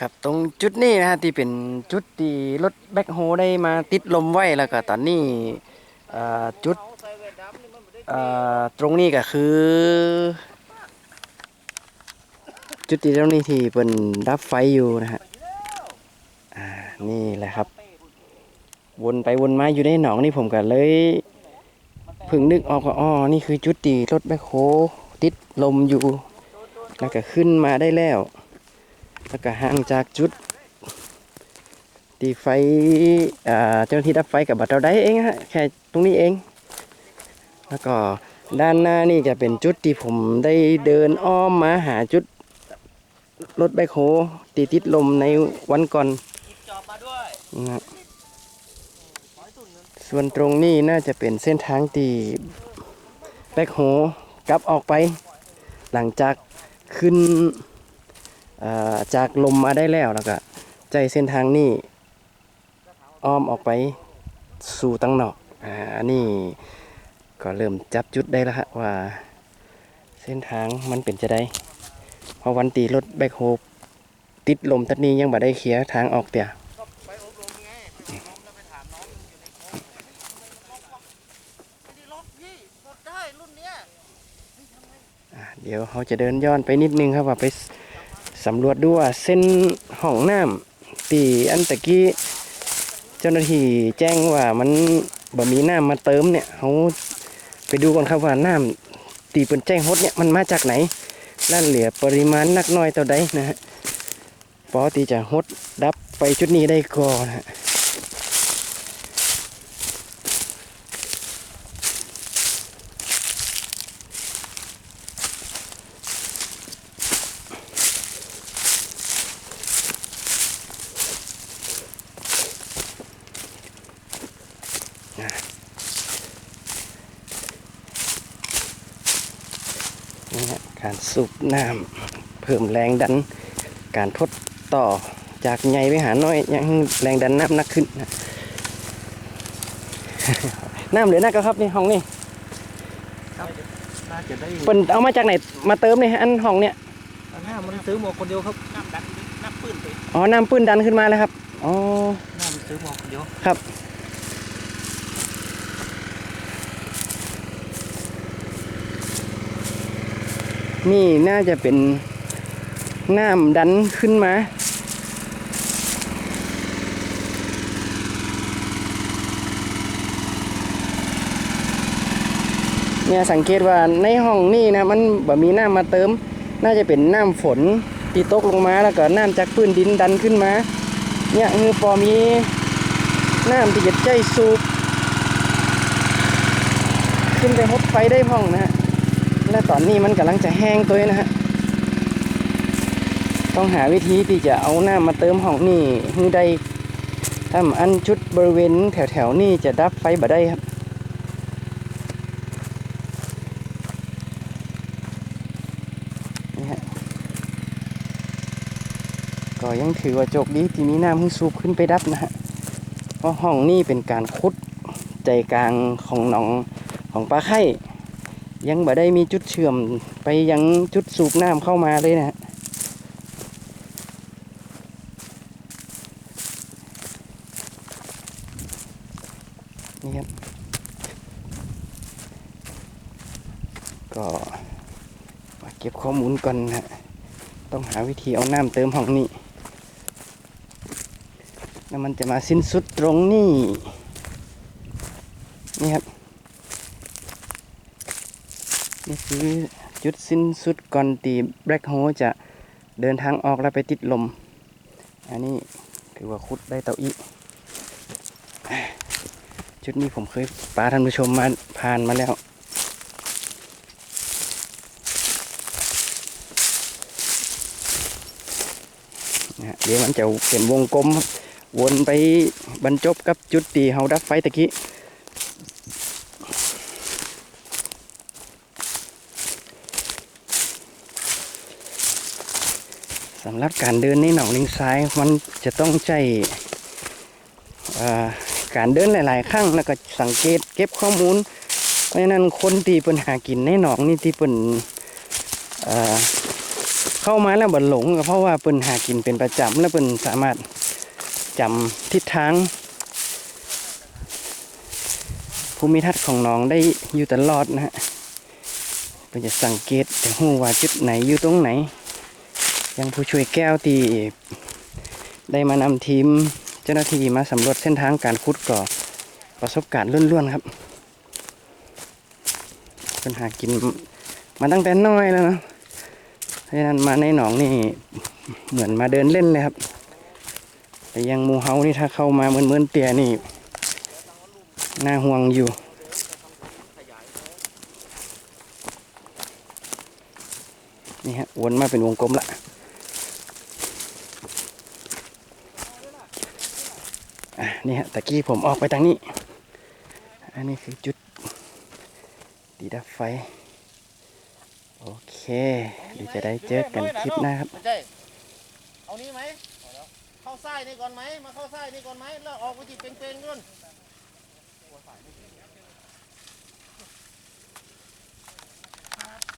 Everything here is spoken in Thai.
ครับตรงจุดนี้นะฮะที่เป็นจุดที่รถแบ็คโฮได้มาติดลมไว้แล้วก็ตอนนี้จุดตรงนี้ก็คือ จุดที่ตรงนี้ที่เป็นดับไฟอยู่นะฮะนี่แหละครับ วนไปวนมาอยู่ในหนองนี่ผมก็เลยพิ่งนึกออกว่าอ๋อนี่คือจุดที่รถแบ็คโฮติดลมอยู่ แล้วก็ขึ้นมาได้แล้ว แล้วก็ห่างจากจุดที่ไฟเจ้าหน้าที่ดับไฟกับบัตรเราได้เองฮะแค่ตรงนี้เอง แล้วก็ด้านหน้านี่จะเป็นจุดที่ผมได้เดินอ้อมมาหาจุดรถแบคโฮตีติดลมในวันก่อนนะส่วนตรงนี้น่าจะเป็นเส้นทางที่แบคโฮกลับออกไป หลังจากขึ้น จากลมมาได้แล้วแล้วก็ใจเส้นทางนี้อ้อมออกไปสู่ตังนอกอ่าอันนี้ก็เริ่มจับจุดได้แล้วฮะว่า เส้นทางมันเป็นจะได้เพราะวันตีรถแบคโฮติดลมตัดนี้ยังบ่ได้เคลียร์ทางออกเตี่ยไปอบรมไงไปอบรมแล้วไปถามน้องมันอยู่ในคลองไม่ได้ล็อกพี่กดได้รุ่นเนี้ยอะเดี๋ยวเขาจะเดินย้อนไปนิดนึงครับว่าไป สำรวจดูว่าเส้นห้องน้ำตีอันตะกี้เจ้าหน้าที่แจ้งว่ามันบ่มีน้ำมาเติมเนี่ยเขาไปดูก่อนครับว่าน้ำตีเป็นแจ้งฮดเนี่ยมันมาจากไหนนั่นเหลือปริมาณนักน้อยเท่าใดนะฮะปอตีจะฮดดับไปจุดนี้ได้ก่อนฮะ นี่ฮะการสูบน้ำเพิ่มแรงดัน การทดต่อจากใหญ่ไปหาน้อยยังแรงดันน้ำหนักขึ้นนะน้ำเหลือนักแล้วครับนี่ห้องนี่น่าจะได้เปิ่นเอามาจากไหนมาเติมเนี่ยอันห้องเนี่ยอันหน้ามันซื้อหมวกคนเดียวครับน้ำดันน้ำปื้นไปอ๋อน้ำปื้นดันขึ้นมาแล้วครับอ๋อน้ำมันซื้อหมวกคนเดียวครับ นี่น่าจะเป็นน้ำดันขึ้นมา เนี่ยสังเกตว่าในห้องนี่นะมันแบบมีน้ำมาเติม น่าจะเป็นน้ำฝนที่ตกลงมาแล้วก็น้ำจากพื้นดินดันขึ้นมา เนี่ยคือพอมีน้ำที่จะใจสูบขึ้นไปฮดไฟได้พ่องนะฮะ และตอนนี้มันกำลังจะแห้งตัวนะฮะ ต้องหาวิธีที่จะเอาน้ำมาเติมห้องนี่ให้ได้ถ้าอันชุดบริเวณแถวๆนี่จะดับไฟบ่ได้ครับนี่ฮะก็ยังถือว่าโจกดีที่มีน้ำให้สูบขึ้นไปดับนะฮะ เพราะห้องนี้เป็นการขุดใจกลางของหนองของปลาไข่ ยังบ่ได้มีจุดเชื่อมไปยังจุดสูบน้ำเข้ามาเลยนะฮะนี่ครับ ก็มาเก็บข้อมูลก่อนนะฮะต้องหาวิธีเอาน้ำเติมห้องนี้ แล้วมันจะมาสิ้นสุดตรงนี้ นี่ครับ นี่คือจุดสิ้นสุดก่อนตีแบล็คโฮจะเดินทางออกแล้วไปติดลม อันนี้ถือว่าคุดได้เตาอีจุดนี้ผมเคยปาท่านผู้ชมมาผ่านมาแล้ว เดี๋ยวมันจะเป็นวงกลมวนไปบรรจบกับจุดที่เฮาดับไฟตะกี้ สำหรับการเดินในหนองลิงซ้ายมันจะต้องใช้การเดินหลาย ๆ ครั้งแล้วก็สังเกตเก็บข้อมูล เพราะฉะนั้นคนที่เปินหากินในหนองนี่ที่เปินเอ่อเข้ามาแล้วบ่หลงก็เพราะว่าเปิ้นหากินเป็นประจำแล้วเปิ้นสามารถจำทิศทางภูมิทัศน์ของน้องได้อยู่ตลอดนะฮะเปิ้นจะสังเกตจะหู้ว่าจุดไหนอยู่ตรงไหน ยังผู้ช่วยแก้วตีได้มานำทีมเจ้าหน้าที่มาสำรวจเส้นทางการขุดก่อประสบการณ์ล้วนๆครับเปิ้นหากินมาตั้งแต่น้อยแล้วนะเพราะฉะนั้นมาในหนองนี่เหมือนมาเดินเล่นเลยครับ แต่ยังมูเฮานี่ถ้าเข้ามาเหมือนเมือนเตี่ยนี่น่าห่วงอยู่นี่ฮะวนมาเป็นวงกลมละอะ นี่ฮะตะกี้ผมออกไปทางนี้ อันนี้คือจุดดีดับไฟ โอเคเดี๋ยวจะได้เจอกันคลิปหน้าครับ ไม่ใช่เอานี้ไหมเข้าไส้นี่ก่อนไหมมาเข้าไส้นี่ก่อนไหมแล้วออกไปจีเป็นๆก่อน